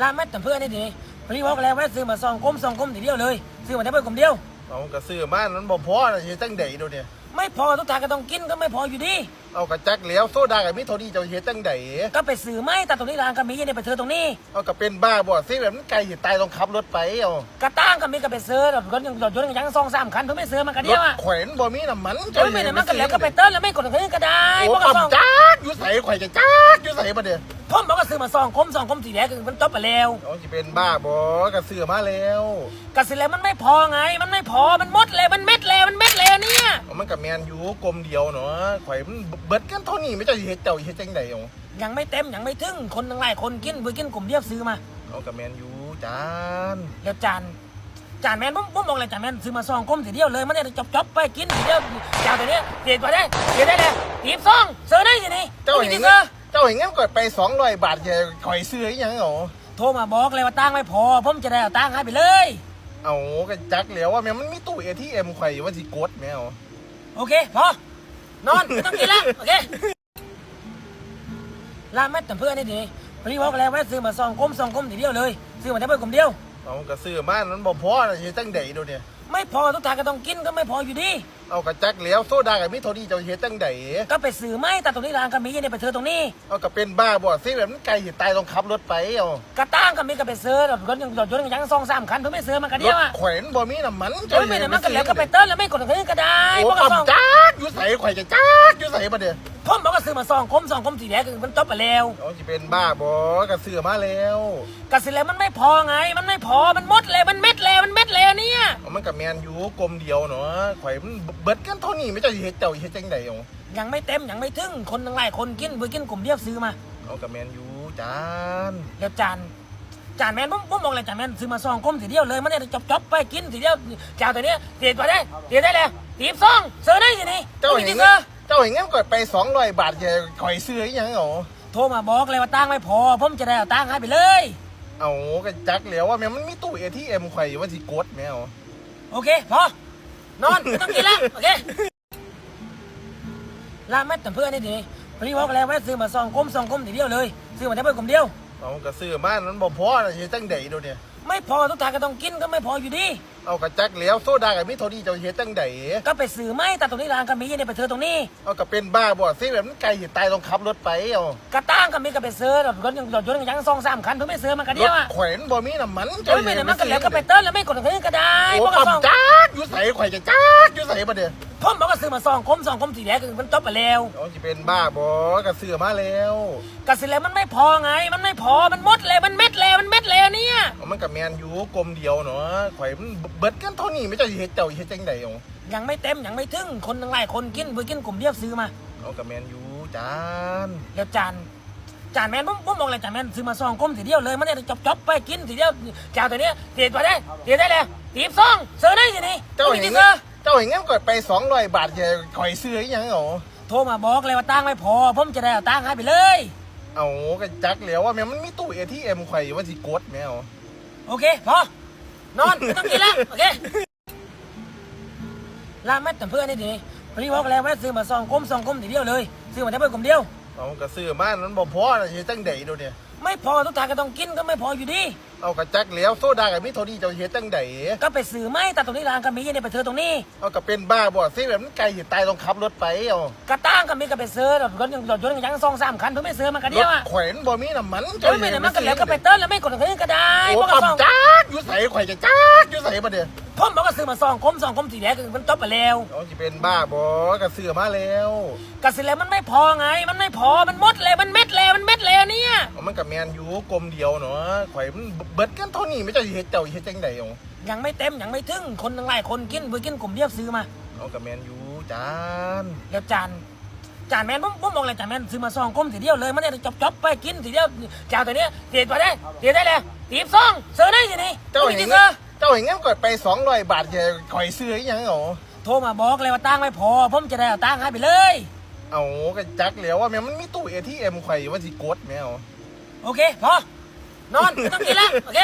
ร้านแม่แต่เพื่อนนี่ดีพี่บอกแล้วว่าซื้อมาซองก้มซองก้มทีเดียวเลย ซื้อมาได้เพื่อนกลมเดียวเอากระซื้อมามันบ่พอนะเฮ็ดจังได๋โดเนี่ยไม่พอทุกทางก็ต้องกินก็ไม่พออยู่ดีเอากระจักแล้วโซดากับมิโทนี่เจ้าเฮ็ดจังได๋ก็ไปซื้อไม่แต่ตรงนี้ร้านก็มีอยังได้ไปเธอตรงนี้เอาก็เป็นบ้าบ่สิแบบนั้นไกลสิตายต้องขับรถไปเอากระตั้งก็มีก็ไปซื้อรถยนต์รถยนต์ยังซองสามคันเพิ่งไม่ซื้อมันก็รเดียถวอะแขวนบ่มีน้ำมันเอ้ยไม่ได้มันก็แล้วก็ไปเติ้ลแล้วไม่กดเงินก็ได้โอ้เพราะปัก็บซองจักอยู่ใส่ข่อยจะจักอยู่ใส่บ่เด้อ ผมบอกก็ซื้อมาซองก้มซองก้มสีแดงคือมันจบไปแล้วเอาสิเป็นบ้าบ่กระซื้อมาแล้วกระสิแล้วมันไม่พอไง มันไม่พอมันหมดเลยมันเม็ดเลยมันเม็ดเลยเนี่ยเอามันก็แม่นอยู่กลมเดียวเนาะข่อยมันเบิดกันเท่านี้ไม่เจ้าสิเฮ็ดเจ้าเฮ็ดจังได๋เอายังไม่เต็มยังไม่ถึงคนทั้งหลายคนกินเพื่อกินกลุ่มเดียวซื้อมาเอาก็แม่นอยู่จานแล้วจานจานแมนผมผมบอกเลยจานแมนซื้อมาซองก้มทีเดียวเลยมันได้จบจบๆไปกินทีเดียวจานตัวเนี้ยเด็ดกว่าได้เด็ดได้เลยตีบซองเสือได้ยังไงเจ้าเห็นเสืเงิอน เจ้าเห็นเงินก่อนไป200บาทจะข่อยซื้ออีหยังเอาโทรมาบอกเลยว่าตังค์ไม่พอ ผมจะได้เอาตังค์ให้ไปเลย เอาก็จักแล้วว่าแม่มันมีตู้ ATM ข่อยว่าสิกดแม่เอาโอเคพอนอนไม่ต้องกินแล้วโอเคร้านแม่แต่เพื่อนนี่ดีพี่บอกแล้วว่าซื้อมาซองก้มซองก้มทีเดียวเลย ซื้อมาได้เพื่อนกลุ่มเดียว เอากระซื้อมามันบ่พอนะเฮ็ดจังได๋โดเนี่ยไม่พอทุกทางก็ต้องกินก็ไม่พออยู่ดี เอากระจักแล้วโซดากับมิโทนี่เจ้าเฮ็ดจังได๋ก็ไปซื้อไม่แต่ตรงนี้ร้านก็มีอยังได้ไปเธอตรงนี้เอาก็เป็นบ้าบ่สิแบบนั้นไกลสิตายต้องขับรถไปเอากระตั้งก็มีก็ไปซื้อรถยนต์รถยนต์ยังซองสามคันเพิ่งไม่ซื้อมันก็รเดียวถอะแขวนบ่มีน้ำมันเอ้ยไม่ได้มันก็แล้วก็ไปเติ้ลแล้วไม่กดเงินก็ได้โอ้เพราะก็ปับซองจักอยู่ใส่ข่อยจะจักอยู่ใส่บ่เด้อผ มบอกก็ซื้อมาซองก้มซองก้มสีแดงคือมันจบไปแล้วเอาสิเป็นบ้าบ่ก็ซื้อมาแล้วกระสิแล้วมันไม่พอไง มันไม่พอมันหมดเลยมันเม็ดเลยมันเม็ดเลยเนี่ย เอามันก็แม่นอยู่กลมเดียวเนาะข่อยมันเบิดกันเท่านี้ไม่เจ้าสิเฮ็ดเจ้าเฮ็ดจังได๋เอายังไม่เต็มยังไม่ถึงคนทั้งหลายคนกินเพื่อกินกลุ่มเดียวซื้อมาเอาก็แม่นอยู่จานแล้วจานจานแมนผมผมบอกเลยจานแมนซื้อมาซองก้มทีเดียวเลยมันได้จบจบๆไปกินทีเดียวจานตัวเนี้ยเด็ดกว่าได้เด็ดได้เลยตีบซองเสือได้ยังไงเจ้าไม่เห็นได้เงิเสือนเจ้าเห็นเงินก่อนไป200บาทจะข่อยซื้ออีหยังเอาโทรมาบอกเลยว่าตังค์ไม่พอ ผมจะได้เอาตังค์ให้ไปเลย เอาก็จักแล้วว่าแม่มันมีตู้ ATM ข่อยว่าสิกดแม่เอาโอเค พอ นอนไม่ต้องกินแล้วโอเคร้านแม่แต่เพื่อนนี่ดีพี่บอกแล้วว่าซื้อมาซองก้มซองก้มทีเดียวเลย ซื้อมาได้เพื่อนกลุ่มเดียว เอาก็ซื้อมามันบ่พอนะเฮ็ดจังได๋โดเนี่ย ไม่พอทุกทางก็ต้องกินก็ไม่พออยู่ดีเอากระจักแล้วโซดากับมิโทนี่เจ้าเฮ็ดจังได๋ก็ไปซื้อไม่แต่ตรงนี้ร้านก็มีอยังได้ไปเธอตรงนี้เอาก็เป็นบ้าบ่สิแบบนั้นไกลสิตายต้องขับรถไปเอากระตั้งก็มีก็ไปซื้อรถยนต์รถยนต์ยังซองสามคันเพิ่งไม่ซื้อมันก็รเดียวถอะแขวนบ่มีน้ำมันเอ้ยไม่ได้มันก็แล้วก็ไปเติ้ลแล้วไม่กดเงินก็ได้โอ้เพราะก็ปับซองจักอยู่ใส่ข่อยจะจักอยู่ใส่บ่เด้อผมบอกก็ซื้อมาซองก้มซองก้มสีแดงคือมันจบไปแล้วเอาสิเป็นบ้าบ่ก็ซื้อมาแล้วกระสิแล้วมันไม่พอไงมันไม่พอมันหมดเลยมัน เอามันก็แม่นอยู่กลมเดียวเนาะข่อยมันเบิดกันเท่านี้ไม่เจ้าสิเฮ็ดเจ้าเฮ็ดจังได๋เอายังไม่เต็มยังไม่ถึงคนทั้งหลายคนกินเพื่อกินกลุ่มเดียวซื้อมาเอาก็แม่นอยู่จานแล้วจานจานแมนผมผมบอกเลยจานแมนซื้อมาซองก้มทีเดียวเลยมันได้จบจบๆไปกินทีเดียวจานตัวเนี้ยเด็ดกว่าได้เด็ดได้เลยตีบซองเสือได้ยังไงเจ้าไม่เห็นได้เงิเสือนเจ้าเห็นเงินก่อนไป200บาทจะข่อยซื้ออีหยังเอาโทรมาบอกเลยว่าตังค์ไม่พอผมจะได้เอาตังค์ให้ไปเลย เอาก็จักแล้วว่าแม่มันมีตู้ ATM ข่อยว่าสิกดแม่เอา โอเคพอนอนไม่ต้องกินแล้วโอเคราแม่แต่เพื่อนนี่ดีพี่บอกแล้วว่าซื้อมาซองก้มซองก้มทีเดียวเลย ซื้อมาได้เพื่อนกลุ่มเดียวเอาก็ซื้อมามันบอกพ่อนะเลยตั้งเด๋ดูเนี่ย ไม่พอทุกทางก็ต้องกินก็ไม่พออยู่ดีเอากระจักแล้วโซดากับมิโทนี่เจ้าเฮ็ดจังได๋ก็ไปซื้อไม่แต่ตรงนี้ร้านก็มีอยังได้ไปเธอตรงนี้เอาก็เป็นบ้าบ่สิแบบนั้นไกลสิตายต้องขับรถไปเอากระตั้งก็มีก็ไปซื้อรถยนต์รถยนต์ยังซองสามคันเพิ่งไม่ซื้อมันก็รเดียวถอะแขวนบ่มีน้ำมันเอ้ยไม่ได้มันก็แล้วก็ไปเติ้ลแล้วไม่กดเงินก็ได้โอ้เพราะก็ปับซองจักอยู่ใส่ข่อยจะจักอยู่ใส่บ่เด้อผมบอกก็ซื้อมาซองก้มซองก้มสีแดงคือมันจบไปแล้วเอาสิเป็นบ้าบ่ก็ซื้อมาแล้วกระสิแล้วมันไม่พอไงมันไม่พอมันหมดเลยมันเม็ มันก็แม่นอยู่กลมเดียวเนาะข่อยมันเบิดกันเท่านี้ไม่เจ้าสิเฮ็ดเจ้าเฮ็ดจังได๋เอายังไม่เต็มยังไม่ถึงคนทั้งหลายคนกินเพื่อกินกลุ่มเดียวซื้อมาเอาก็แม่นอยู่จานแล้วจานจานแมนผมผมบอกเลยจานแมนซื้อมาซองก้มทีเดียวเลยมันได้จบจบๆไปกินทีเดียวจานตัวเนี้ยเด็ดกว่าได้เด็ดได้เลยตีบซองเสือได้ยังไงเจ้าไม่เห็นได้เงิเสือนเจ้าเห็นเงินก่อนไป200บาทจะข่อยซื้ออีหยังเอาโทรมาบอกเลยว่าตังค์ไม่พอผมจะได้เอาตังค์ให้ไปเลยเอาก็จักแล้วว่าแม่มันมีตู้ ATM ข่อยว่าสิกดแม่เอา โอเคพอนอนไม่ต้องกินแล้ว โอเค